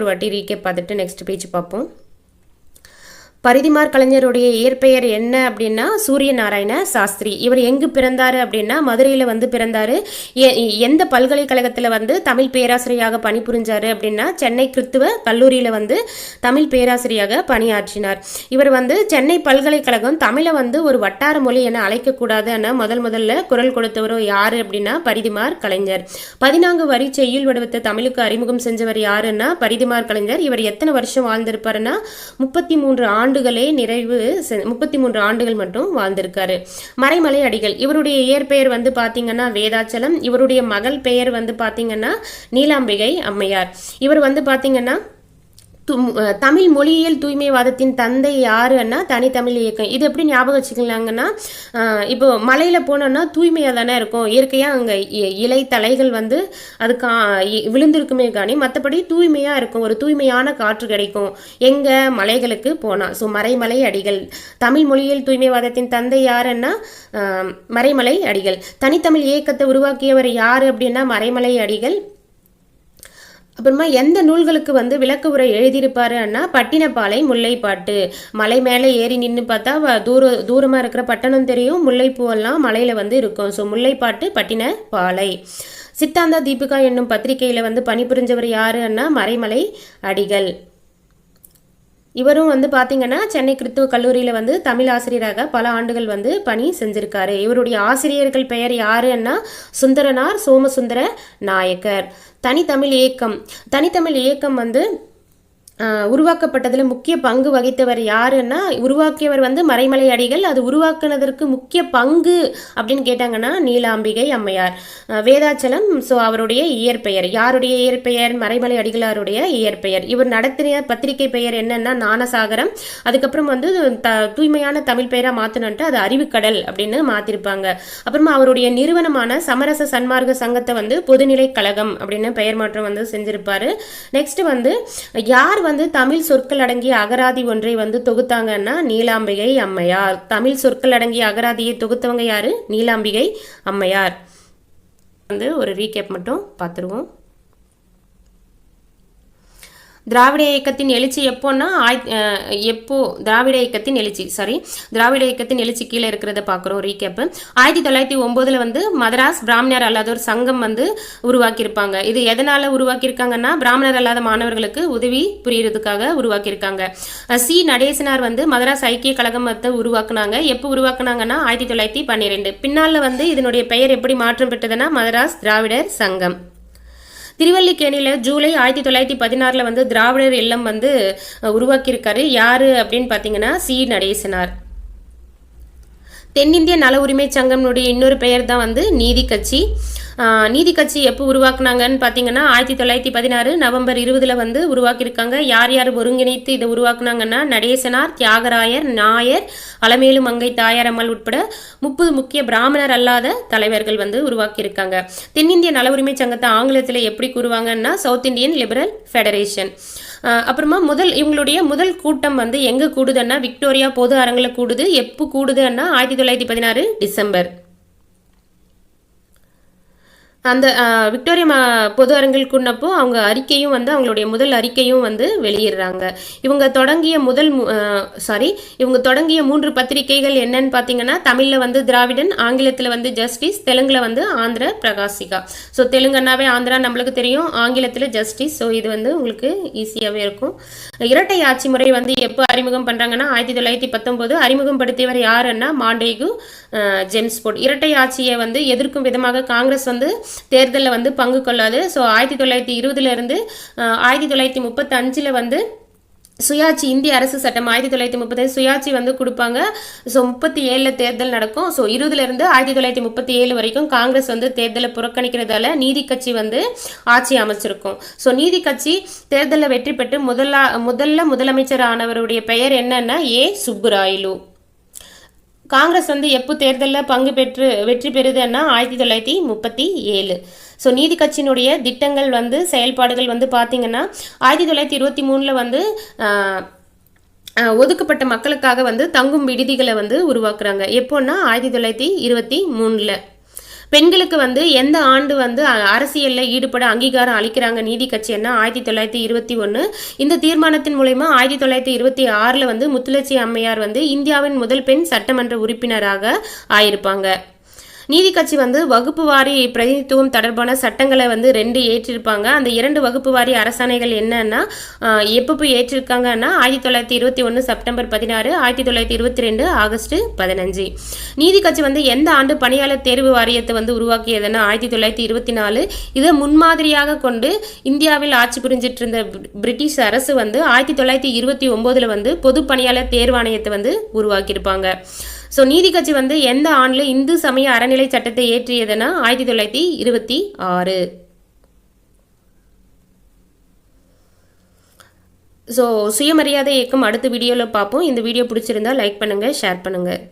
ஒரு வாட்டி ரீகேப் பார்த்துட்டு நெக்ஸ்ட் பேஜ் பார்ப்போம். பரிதிமார் கலைஞருடைய இயற்பெயர் என்ன அப்படின்னா சூரிய நாராயண சாஸ்திரி. இவர் எங்கு பிறந்தார் அப்படின்னா மதுரையில் வந்து பிறந்தார். எ- எந்த பல்கலைக்கழகத்தில் வந்து தமிழ் பேராசிரியராக பணிபுரிஞ்சார் அப்படின்னா சென்னை கிறித்துவ கல்லூரியில் வந்து தமிழ் பேராசிரியராக பணியாற்றினார். இவர் வந்து சென்னை பல்கலைக்கழகம் தமிழை வந்து ஒரு வட்டார மொழி என அழைக்கக்கூடாது என முதல் முதல்ல குரல் கொடுத்தவர் யார் அப்படின்னா பரிதிமார் கலைஞர். பதினான்கு வரி செய்யுள் வடிவத்தை தமிழுக்கு அறிமுகம் செஞ்சவர் யாருன்னா பரிதிமார் கலைஞர். இவர் எத்தனை வருஷம் வாழ்ந்திருப்பாருன்னா முப்பத்தி மூன்று ஆண்டுகளே நிறைவு முப்பத்தி மூன்று ஆண்டுகள் மட்டும் வாழ்ந்திருக்காரு. மறைமலை அடிகள் இவருடைய இயற்பெயர் வந்து பாத்தீங்கன்னா வேதாச்சலம் இவருடைய மகள் பெயர் வந்து பாத்தீங்கன்னா நீலாம்பிகை அம்மையார். இவர் வந்து பாத்தீங்கன்னா தமிழ் மொழியியல் தூய்மைவாதத்தின் தந்தை யாருன்னா தனித்தமிழ் இயக்கம். இது எப்படி ஞாபகம் வச்சுக்கலாங்கன்னா இப்போ மலையில் போனோம்னா தூய்மையாக தானே இருக்கும். இயற்கையாக அங்கே இலை தலைகள் வந்து அது கா விழுந்திருக்குமே காணி. மற்றபடி தூய்மையாக இருக்கும். ஒரு தூய்மையான காற்று கிடைக்கும். எங்கே? மலைகளுக்கு போனால். ஸோ மறைமலை அடிகள். தமிழ் மொழியியல் தூய்மைவாதத்தின் தந்தை யாருன்னா மறைமலை அடிகள். தனித்தமிழ் இயக்கத்தை உருவாக்கியவர் யார் அப்படின்னா மறைமலை அடிகள். அப்புறமா எந்த நூல்களுக்கு வந்து விளக்க உரை எழுதியிருப்பாருன்னா பட்டினப்பாலை முல்லைப்பாட்டு. மலை மேலே ஏறி நின்று பார்த்தா வ- தூர தூரமாக இருக்கிற பட்டணம் தெரியும். முல்லைப்பூவெல்லாம் மலையில் வந்து இருக்கும். ஸோ முல்லைப்பாட்டு பட்டினப்பாலை. சித்தாந்தா தீபிகா என்னும் பத்திரிகையில் வந்து பணிபுரிஞ்சவர் யாருன்னா மறைமலை அடிகள். இவரும் வந்து பார்த்தீங்கன்னா சென்னை கிறித்துவ கல்லூரியில் வந்து தமிழ் ஆசிரியராக பல ஆண்டுகள் வந்து பணி செஞ்சுருக்காரு. இவருடைய ஆசிரியர்கள் பெயர் யாருன்னா சுந்தரனார் சோமசுந்தர நாயக்கர். தனித்தமிழ் இயக்கம். தனித்தமிழ் இயக்கம் வந்து உருவாக்கப்பட்டதில் முக்கிய பங்கு வகித்தவர் யாருன்னா உருவாக்கியவர் வந்து மறைமலை அடிகள். அது உருவாக்குனதற்கு முக்கிய பங்கு அப்படின்னு கேட்டாங்கன்னா நீலாம்பிகை அம்மையார். வேதாச்சலம் ஸோ அவருடைய இயற்பெயர். யாருடைய இயற்பெயர்? மறைமலை அடிகளாருடைய இயற்பெயர். இவர் நடத்தின பத்திரிகை பெயர் என்னன்னா நாணசாகரம் அதுக்கப்புறம் வந்து த தூய்மையான தமிழ் பெயராக மாற்றணுன்ட்டு அது அறிவுக்கடல் அப்படின்னு மாற்றிருப்பாங்க அப்புறமா அவருடைய நிறுவனமான சமரச சன்மார்க்க சங்கத்தை வந்து பொதுநிலை கழகம் அப்படின்னு பெயர் மாற்றம் வந்து செஞ்சிருப்பாரு. நெக்ஸ்ட் வந்து யார் வந்து தமிழ் சொற்கள் அடங்கிய அகராதி ஒன்றை வந்து தொகுத்தாங்கன்னா நீலாம்பிகை அம்மையார். தமிழ் சொற்கள் அடங்கிய அகராதியை தொகுத்தவங்க யாரு? நீலாம்பிகை அம்மையார். வந்து ஒரு ரீகேப் மட்டும் பார்த்துருவோம் திராவிட இயக்கத்தின் எழுச்சி எப்போன்னா ஆய் எப்போ திராவிட இயக்கத்தின் எழுச்சி சாரி திராவிட இயக்கத்தின் எழுச்சி கீழே இருக்கிறத பார்க்குறோம் ரீகேப்பு ஆயிரத்தி தொள்ளாயிரத்தி ஒம்போதில் வந்து மதராஸ் பிராமணர் அல்லாத ஒரு சங்கம் வந்து உருவாக்கியிருப்பாங்க. இது எதனால் உருவாக்கியிருக்காங்கன்னா பிராமணர் அல்லாத மாணவர்களுக்கு உதவி புரியறதுக்காக உருவாக்கியிருக்காங்க. சி நடேசனார் வந்து மதராஸ் ஐக்கிய கழகம் வந்து உருவாக்குனாங்க. எப்போ உருவாக்குனாங்கன்னா ஆயிரத்தி தொள்ளாயிரத்தி பன்னிரெண்டு. பின்னால் வந்து இதனுடைய பெயர் எப்படி மாற்றம் பெற்றதுன்னா மதராஸ் திராவிடர் சங்கம். திருவல்லிக்கேணியில் ஜூலை ஆயிரத்தி தொள்ளாயிரத்தி பதினாறில் வந்து திராவிடர் இல்லம் வந்து உருவாக்கியிருக்காரு. யாரு அப்படின்னு பார்த்தீங்கன்னா சி. நடேசனார். தென்னிந்திய நல உரிமை சங்கம்னுடைய இன்னொரு பெயர் தான் வந்து நீதி கட்சி. நீதி கட்சி எப்போ உருவாக்குனாங்கன்னு பார்த்தீங்கன்னா ஆயிரத்தி தொள்ளாயிரத்தி பதினாறு நவம்பர் இருபதில் வந்து உருவாக்கியிருக்காங்க. யார் யார் ஒருங்கிணைத்து இதை உருவாக்குனாங்கன்னா நடேசனார் தியாகராயர் நாயர் அலமேலு மங்கை தாயாரம்மாள் உட்பட முப்பது முக்கிய பிராமணர் அல்லாத தலைவர்கள் வந்து உருவாக்கியிருக்காங்க. தென்னிந்திய நல உரிமை சங்கத்தை ஆங்கிலத்தில் எப்படி கூறுவாங்கன்னா சவுத் இந்தியன் லிபரல் ஃபெடரேஷன். அப்புறமா முதல் இவங்களுடைய முதல் கூட்டம் வந்து எங்கே கூடுதுன்னா விக்டோரியா பொது அரங்கில் கூடுது. எப்போ கூடுதுன்னா ஆயிரத்தி தொள்ளாயிரத்தி பதினாறு டிசம்பர். அந்த விக்டோரியா மா பொது அரங்கில் அவங்க அறிக்கையும் வந்து அவங்களுடைய முதல் அறிக்கையும் வந்து வெளியிடுறாங்க. இவங்க தொடங்கிய முதல் சாரி இவங்க தொடங்கிய மூன்று பத்திரிகைகள் என்னன்னு பார்த்தீங்கன்னா தமிழில் வந்து திராவிடன் ஆங்கிலத்தில் வந்து ஜஸ்டிஸ் தெலுங்கில் வந்து ஆந்திர பிரகாசிகா. ஸோ தெலுங்குனாவே ஆந்திரா நம்மளுக்கு தெரியும் ஆங்கிலத்தில் ஜஸ்டிஸ் ஸோ இது வந்து உங்களுக்கு ஈஸியாகவே இருக்கும். இரட்டை ஆட்சி முறை வந்து எப்போ அறிமுகம் பண்ணுறாங்கன்னா ஆயிரத்தி தொள்ளாயிரத்தி பத்தொம்போது அறிமுகப்படுத்தியவர் யாருன்னா மாண்டேகு அஹ், இரட்டை ஆட்சியை வந்து எதிர்க்கும் விதமாக காங்கிரஸ் வந்து தேர்தலில் வந்து பங்கு கொள்ளாது. ஸோ ஆயிரத்தி தொள்ளாயிரத்தி இருபதுல இருந்து ஆயிரத்தி தொள்ளாயிரத்தி முப்பத்தஞ்சில் வந்து சுயாட்சி இந்திய அரசு சட்டம் ஆயிரத்தி தொள்ளாயிரத்தி முப்பது சுயாட்சி வந்து கொடுப்பாங்க. ஸோ முப்பத்தி ஏழில் தேர்தல் நடக்கும். ஸோ இருபதுலேருந்து ஆயிரத்தி தொள்ளாயிரத்தி முப்பத்தி ஏழு வரைக்கும் காங்கிரஸ் வந்து தேர்தலை புறக்கணிக்கிறதால நீதி கட்சி வந்து ஆட்சி அமைச்சிருக்கும். ஸோ நீதி கட்சி தேர்தலில் வெற்றி பெற்று முதலா முதல்ல முதலமைச்சர் ஆனவருடைய பெயர் என்னன்னா ஏ. சுப்புராயலு. காங்கிரஸ் வந்து எப்போ தேர்தலில் பங்கு பெற்று வெற்றி பெறுதுன்னா ஆயிரத்தி தொள்ளாயிரத்தி முப்பத்தி ஏழு. ஸோ நீதி கட்சியினுடைய திட்டங்கள் வந்து செயல்பாடுகள் வந்து பார்த்திங்கன்னா ஆயிரத்தி தொள்ளாயிரத்தி இருபத்தி மூணில் வந்து ஒதுக்கப்பட்ட மக்களுக்காக வந்து தங்கும் விடுதிகளை வந்து உருவாக்குறாங்க. எப்போன்னா ஆயிரத்தி தொள்ளாயிரத்தி இருபத்தி மூணில். பெண்களுக்கு வந்து எந்த ஆண்டு வந்து அரசியலில் ஈடுபட அங்கீகாரம் அளிக்கிறாங்க? நீதி கட்சின்னா ஆயிரத்தி தொள்ளாயிரத்தி இருபத்தி ஒன்று இந்த தீர்மானத்தின் மூலயமா ஆயிரத்தி தொள்ளாயிரத்தி இருபத்தி ஆறில் வந்து முத்துலட்சி அம்மையார் வந்து இந்தியாவின் முதல் பெண் சட்டமன்ற உறுப்பினராக ஆயிருப்பாங்க. நீதி கட்சி வந்து வகுப்பு வாரி பிரதிநிதித்துவம் தொடர்பான சட்டங்களை வந்து ரெண்டு ஏற்றிருப்பாங்க. அந்த இரண்டு வகுப்பு வாரி அரசாணைகள் என்னன்னா எப்பப்போ ஏற்றிருக்காங்கன்னா ஆயிரத்தி தொள்ளாயிரத்தி இருபத்தி ஒன்று செப்டம்பர் பதினாறு ஆயிரத்தி தொள்ளாயிரத்தி இருபத்தி ரெண்டு ஆகஸ்ட் பதினஞ்சு. நீதி கட்சி வந்து எந்த ஆண்டு பணியாளர் தேர்வு வாரியத்தை வந்து உருவாக்கியதுன்னா ஆயிரத்தி தொள்ளாயிரத்தி இருபத்தி நாலு. இதை முன்மாதிரியாக கொண்டு இந்தியாவில் ஆட்சி புரிஞ்சிட்டு இருந்த பிரிட்டிஷ் அரசு வந்து ஆயிரத்தி தொள்ளாயிரத்தி இருபத்தி ஒம்போதில் வந்து பொது பணியாளர் தேர்வாணையத்தை வந்து உருவாக்கியிருப்பாங்க. ஸோ நீதி கட்சி வந்து எந்த ஆண்டில் இந்து சமய அறநிலை சட்டத்தை ஏற்றியதுன்னா ஆயிரத்தி தொள்ளாயிரத்தி இருபத்தி ஆறு. ஸோ சுயமரியாதை இயக்கம் அடுத்த வீடியோவில் பார்ப்போம். இந்த வீடியோ பிடிச்சிருந்தா லைக் பண்ணுங்கள் ஷேர் பண்ணுங்கள்